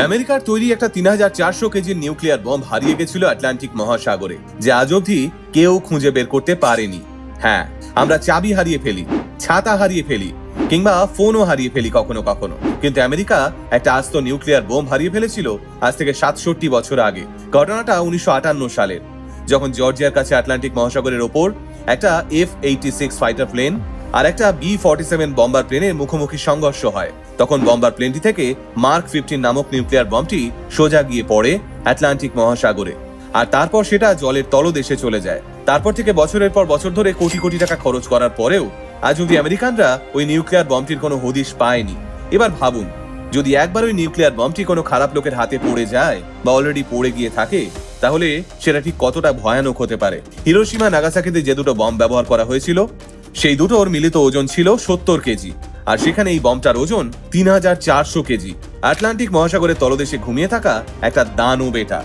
আমেরিকার তৈরি একটা তিন হাজার চারশো কেজির নিউক্লিয়ার বম হারিয়ে গেছিল আটলান্টিক মহাসাগরে, যে আজ অবধি কেউ খুঁজে বের করতে পারেনি। হ্যাঁ আমরা চাবি হারিয়ে ফেলি, ছাতা হারিয়ে ফেলি, কিংবা ফোনও হারিয়ে ফেলি কখনো কখনো। কিন্তু আমেরিকা একটা আস্ত নিউক্লিয়ার বোম হারিয়ে ফেলেছিল আজ থেকে সাতষট্টি বছর আগে, ঘটনাটা উনিশশো আটান্ন সালের, যখন জর্জিয়ার কাছে আটলান্টিক মহাসাগরের ওপর একটা F eighty six fighter plane আর একটা বি ফর্টি সেভেন বম্বার প্লেনের মুখোমুখি সংঘর্ষ হয়। তখন বম্বার প্লেনটি থেকে মার্ক ফিফটিন নামক নিউক্লিয়ার বমটি সোজা গিয়ে পড়ে আটলান্টিক মহাসাগরে। আর তারপর সেটা জলের তলদেশে চলে যায়। তারপর থেকে বছরের পর বছর ধরে কোটি কোটি টাকা খরচ করার পরেও আজ অব্দি আমেরিকানরা ওই নিউক্লিয়ার বমটির কোনো হদিশ পায়নি। এবার ভাবুন, যদি একবার ওই নিউক্লিয়ার বমটি কোনো খারাপ লোকের হাতে পড়ে যায় বা অলরেডি পড়ে গিয়ে থাকে, তাহলে সেটা ঠিক কতটা ভয়ানক হতে পারে? হিরোসীমা নাগাসাকিতে যে দুটো বম ব্যবহার করা হয়েছিল সেই দুটোর মিলিত ওজন ছিল সত্তর কেজি। আর সেখানে এই বমটার ওজন তিন হাজার চারশো কেজি। আটলান্টিক মহাসাগরের তলদেশে ঘুমিয়ে থাকা একটা দানব এটা।